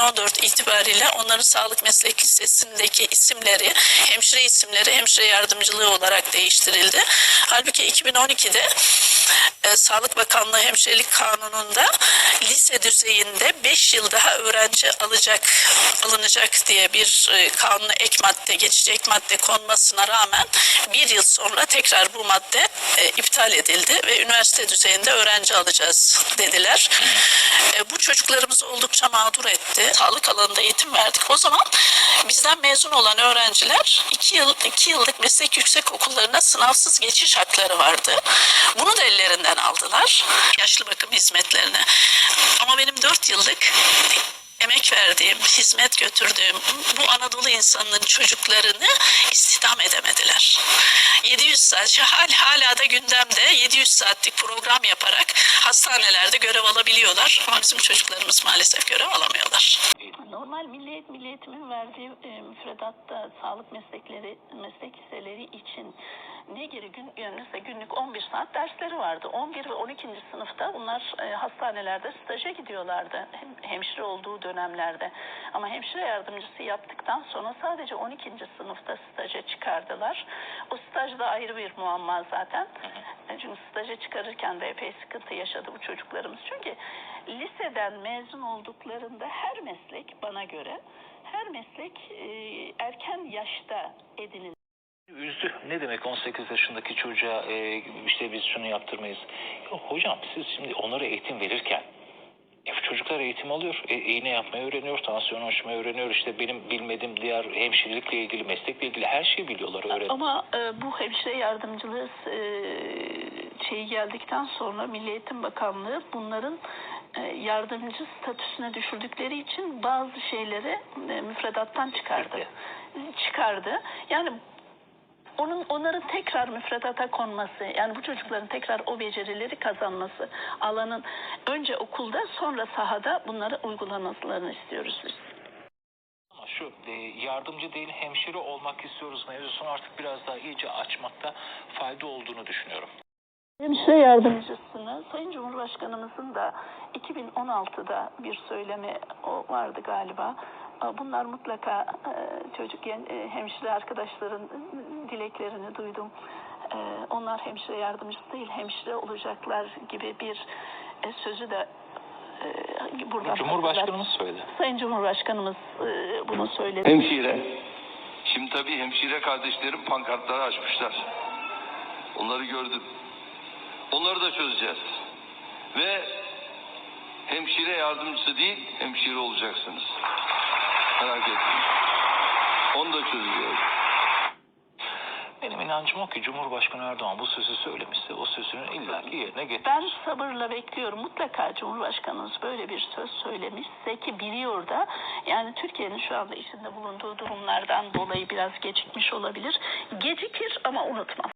14 itibariyle onların sağlık meslek lisesindeki isimleri hemşire isimleri hemşire yardımcılığı olarak değiştirildi. Halbuki 2012'de e, Sağlık Bakanlığı Hemşirelik Kanunu'nda lise düzeyinde 5 yıl daha öğrenci alacak alınacak diye bir e, kanuna ek madde geçecek madde konmasına rağmen bir yıl sonra tekrar bu madde e, iptal edildi ve üniversite düzeyinde öğrenci alacağız dediler. E, bu çocuklarımız oldukça mağdur etti. Sağlık alanında eğitim verdik. O zaman bizden mezun olan öğrenciler 2 yıl iki yıllık meslek yüksek okullarına sınavsız geçiş hakları vardı. Bunu da ellerinden aldılar. Yaşlı bakım hizmetlerine. Ama benim 4 yıllık emek verdiğim, hizmet götürdüğüm bu Anadolu insanının çocuklarını istihdam edemediler. 700 saat, hal, hala da gündemde 700 saatlik program yaparak hastanelerde görev alabiliyorlar. Ama bizim çocuklarımız maalesef görev alamıyorlar. Normal milli, eğitim- milli eğitimin verdiği e, müfredatta sağlık meslekleri, meslek liseleri için ne geri gün, mesela günlük 11 saat dersleri vardı. 11 ve 12. sınıfta bunlar e, hastanelerde staja gidiyorlardı. Hem, hemşire olduğu dönemlerde. Ama hemşire yardımcısı yaptıktan sonra sadece 12. sınıfta staja çıkardılar. O staj da ayrı bir muamma zaten. E, Çünkü staja çıkarırken de epey sıkıntı yaşadı bu çocuklarımız. Çünkü liseden mezun olduklarında her meslek bana göre her meslek e, erken yaşta edinilir. Üzdü. Ne demek 18 yaşındaki çocuğa e, işte biz şunu yaptırmayız. Yok hocam siz şimdi onlara eğitim verirken çocuklar eğitim alıyor. E, iğne yapmayı öğreniyor, tansiyon ölçmeyi öğreniyor. İşte benim bilmediğim diğer hemşirelikle ilgili, meslekle ilgili her şeyi biliyorlar, öğreniyor. Ama e, bu hemşire yardımcılığı e, şeyi geldikten sonra Milli Eğitim Bakanlığı bunların e, yardımcı statüsüne düşürdükleri için bazı şeyleri e, müfredattan çıkardı. Çıkardı. Yani onun onların tekrar müfredata konması, yani bu çocukların tekrar o becerileri kazanması, alanın önce okulda sonra sahada bunları uygulamasını istiyoruz biz. Ama şu e, yardımcı değil hemşire olmak istiyoruz mevzusunu artık biraz daha iyice açmakta fayda olduğunu düşünüyorum. Hemşire yardımcısını Sayın Cumhurbaşkanımızın da 2016'da bir söylemi vardı galiba. Bunlar mutlaka e, çocuk e, hemşire arkadaşların dileklerini duydum. E, Onlar hemşire yardımcısı değil hemşire olacaklar gibi bir sözü de buradan Cumhurbaşkanımız söyledi. Sayın Cumhurbaşkanımız bunu söyledi. Hemşire. Şimdi tabii hemşire kardeşlerim pankartları açmışlar. Onları gördüm. Onları da çözeceğiz. Ve hemşire yardımcısı değil, hemşire olacaksınız. Merak etmeyin. Onu da çözeceğiz. Benim inancım o ki Cumhurbaşkanı Erdoğan bu sözü söylemişse o sözünün illaki yerine getirir. Ben sabırla bekliyorum. Mutlaka Cumhurbaşkanımız böyle bir söz söylemişse ki biliyor da yani Türkiye'nin şu anda içinde bulunduğu durumlardan dolayı biraz gecikmiş olabilir. Gecikir ama unutmam.